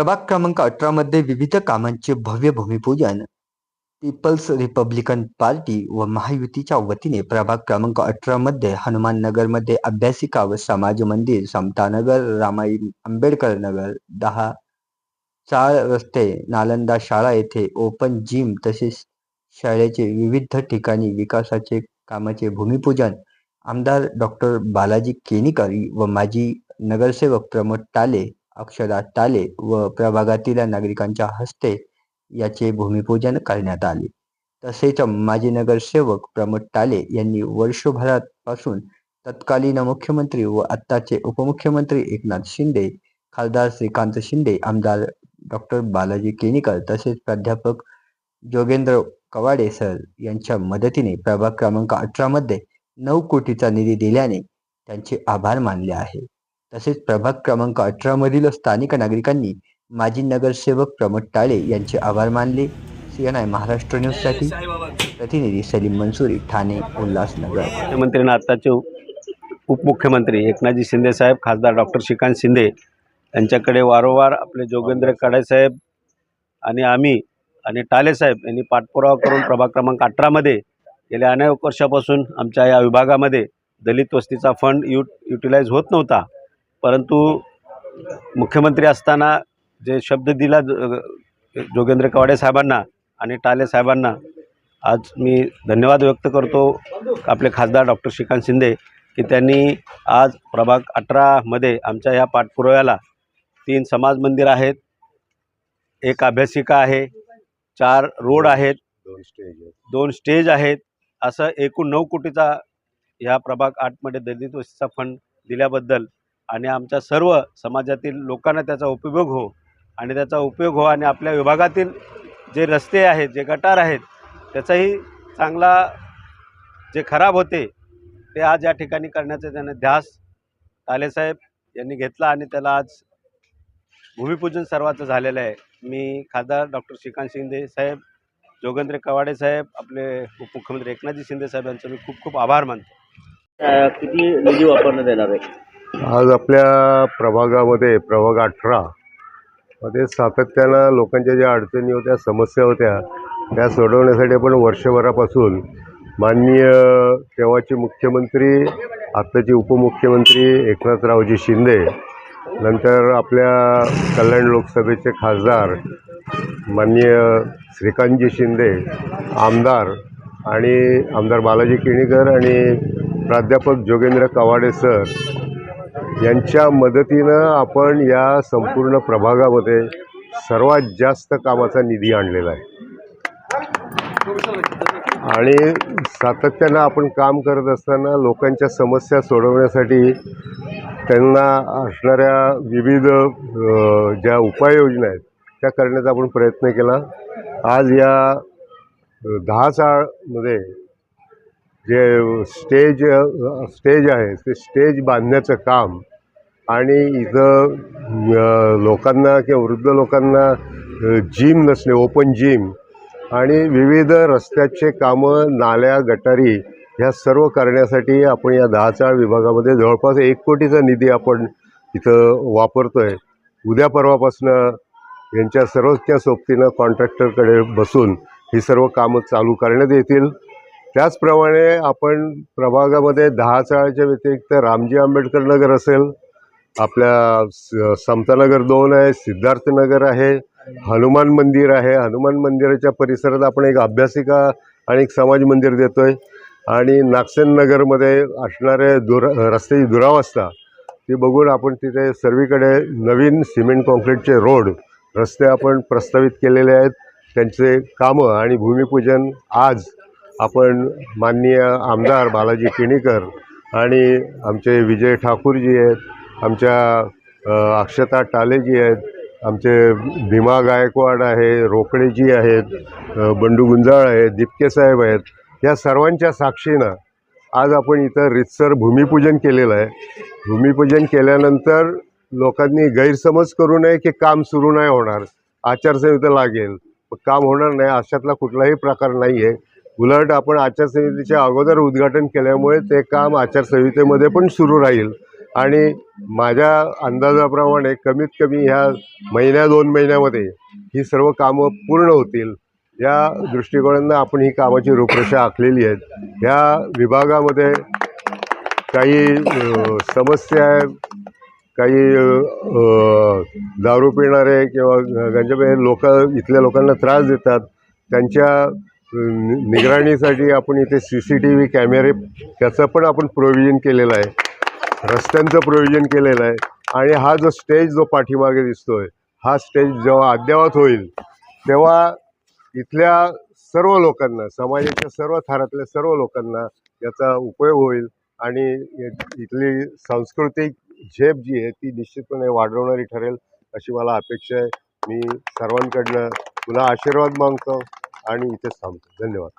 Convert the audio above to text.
प्रभाग क्रमांक अठरामध्ये विविध कामांचे भव्य भूमिपूजन पीपल्स रिपब्लिकन पार्टी व महायुतीच्या वतीने प्रभाग क्रमांक अठरामध्ये हनुमाननगरमध्ये अभ्यासिका व समाज मंदिर समतानगर रामाई आंबेडकर नगर दहा चाळ रस्ते नालंदा शाळा येथे ओपन जिम तसेच शाळेचे विविध ठिकाणी विकासाचे कामाचे भूमिपूजन. आमदार डॉक्टर बालाजी केनीकर व माजी नगरसेवक प्रमोद टाले अक्षरा टाले व प्रभागातील नागरिकांच्या हस्ते याचे भूमिपूजन करण्यात आले. तसेच माजी नगरसेवक प्रमोद टाले यांनी वर्षभरापासून तत्कालीन मुख्यमंत्री व आत्ताचे उपमुख्यमंत्री एकनाथ शिंदे खासदार श्रीकांत शिंदे आमदार डॉक्टर बालाजी केणीकर तसेच प्राध्यापक जोगेंद्र कवाडे सर यांच्या मदतीने प्रभाग क्रमांक अठरामध्ये नऊ कोटीचा निधी दिल्याने त्यांचे आभार मानले आहे. तसेच प्रभाग क्रमांक अठरामधील स्थानिक नागरिकांनी माजी नगरसेवक प्रमोद टाळे यांचे आभार मानले. सी एन आय महाराष्ट्र न्यूजसाठी प्रतिनिधी सलीम मंसुरी ठाणे उल्हासनगर. मुख्यमंत्री आताचे आत्ताचे उपमुख्यमंत्री एकनाथजी शिंदेसाहेब खासदार डॉक्टर श्रीकांत शिंदे यांच्याकडे वारंवार आपले जोगेंद्र साहेब आणि आम्ही आणि टालेसाहेब यांनी पाठपुरावा करून प्रभाग क्रमांक अठरामध्ये गेल्या अनेक वर्षापासून आमच्या या विभागामध्ये दलित वस्तीचा फंड यु युटिलाइज होत नव्हता. परंतु मुख्यमंत्री असताना जे शब्द दिला जोगेंद्र कवाडे साहेबांना आणि टाले साहेबांना आज मी धन्यवाद व्यक्त करतो आपले खासदार डॉक्टर श्रीकांत शिंदे की त्यांनी आज प्रभाग अठरामध्ये आमच्या या पाठपुराव्याला तीन समाज मंदिर आहेत एक अभ्यासिका आहे चार रोड आहेत दोन स्टेज आहेत. दोन स्टेज आहेत असं एकूण नऊ कोटीचा ह्या प्रभाग आठमध्ये दलित वस्तीचा फंड दिल्याबद्दल आणि आमच्या सर्व समाजातील लोकांना त्याचा उपयोग हो आणि त्याचा उपयोग हो आणि आपल्या विभागातील जे रस्ते आहेत जे गटार आहेत त्याचाही चांगला जे खराब होते ते आज या ठिकाणी करण्याचा त्याने ध्यास तालेसाहेब यांनी घेतला आणि त्याला आज भूमिपूजन सर्वाचं झालेलं आहे. मी खासदार डॉक्टर श्रीकांत शिंदे साहेब जोगेंद्र कवाडे साहेब आपले उपमुख्यमंत्री एकनाथजी शिंदे साहेब यांचं मी खूप खूप आभार मानतो. किती निधी वापरण्यात येणार आहे? आज आपल्या प्रभागामध्ये प्रभाग अठरा मध्ये सातत्यानं लोकांच्या ज्या अडचणी होत्या समस्या होत्या त्या सोडवण्यासाठी आपण वर्षभरापासून माननीय तेव्हाचे मुख्यमंत्री आत्ताचे उपमुख्यमंत्री एकनाथरावजी शिंदे नंतर आपल्या कल्याण लोकसभेचे खासदार माननीय श्रीकांतजी शिंदे आमदार आणि आमदार बालाजी किणीकर आणि प्राध्यापक जोगेंद्र कवाडे सर यांच्या मदतीनं आपण या संपूर्ण प्रभागामध्ये सर्वात जास्त कामाचा निधी आणलेला आहे. आणि सातत्यानं आपण काम करत असताना लोकांच्या समस्या सोडवण्यासाठी त्यांना असणाऱ्या विविध ज्या उपाययोजना आहेत त्या करण्याचा आपण प्रयत्न केला. आज या दहा साळमध्ये जे स्टेज स्टेज आहे ते स्टेज बांधण्याचं काम आणि इथं लोकांना किंवा वृद्ध लोकांना जिम नसणे ओपन जिम आणि विविध रस्त्याचे कामं नाल्या गटारी ह्या सर्व करण्यासाठी आपण या दहा चाळ विभागामध्ये जवळपास एक कोटीचा निधी आपण इथं वापरतो आहे उद्या परवापासनं यांच्या सर्वच्या सोबतीनं कॉन्ट्रॅक्टरकडे बसून ही सर्व कामं चालू करण्यात येतील. त्याचप्रमाणे आपण प्रभागामध्ये दहा चाळच्या व्यतिरिक्त रामजी आंबेडकर नगर असेल आपल्या स- समतानगर दोन आहे सिद्धार्थनगर आहे हनुमान मंदिर आहे. हनुमान मंदिराच्या परिसरात आपण एक अभ्यासिका आणि एक समाज मंदिर देतो आहे आणि नागसेन नगरमध्ये असणारे दुर रस्त्याची दुरावस्था ती बघून आपण तिथे सर्वीकडे नवीन सिमेंट कॉन्क्रीटचे रोड रस्ते आपण प्रस्तावित केलेले आहेत. त्यांचे कामं आणि भूमिपूजन आज आपण माननीय आमदार बालाजी किणीकर आणि आमचे विजय ठाकूरजी आहेत आमच्या अक्षता टालेजी आहेत आमचे भीमा गायकवाड आहे रोकडेजी आहेत बंडू गुंजाळ आहेत दिपके साहेब आहेत या सर्वांच्या साक्षीनं आज आपण इथं रितसर भूमिपूजन केलेलं आहे. भूमिपूजन केल्यानंतर लोकांनी गैरसमज करू नये की काम सुरू नाही होणार आचारसंहिता लागेल. काम होणार नाही अशातला कुठलाही प्रकार नाही आहे उलट आपण आचारसंहितेच्या अगोदर उद्घाटन केल्यामुळे ते काम आचारसंहितेमध्ये पण सुरू राहील. आणि माझ्या अंदाजाप्रमाणे कमीत कमी ह्या महिन्या दोन महिन्यामध्ये ही सर्व कामं पूर्ण होतील. या दृष्टिकोनानं आपण ही कामाची रूपरेषा आखलेली आहेत. ह्या विभागामध्ये काही समस्या आहे काही दारू पिणारे किंवा गंजबे लोक इथल्या लोकांना त्रास देतात. त्यांच्या निगराणीसाठी आपण इथे सी सी टी व्ही कॅमेरे त्याचं पण आपण प्रोव्हिजन केलेलं आहे. रस्त्यांचं प्रोव्हिजन केलेलं आहे. आणि हा जो स्टेज जो पाठीमागे दिसतोय हा स्टेज जेव्हा अद्ययावत होईल तेव्हा इथल्या सर्व लोकांना समाजाच्या सर्व थरातल्या सर्व लोकांना याचा उपयोग होईल. आणि इथली सांस्कृतिक झेप जी आहे ती निश्चितपणे वाढवणारी ठरेल अशी मला अपेक्षा आहे. मी सर्वांकडनं पुन्हा आशीर्वाद मागतो आणि इथेच थांबतो. धन्यवाद.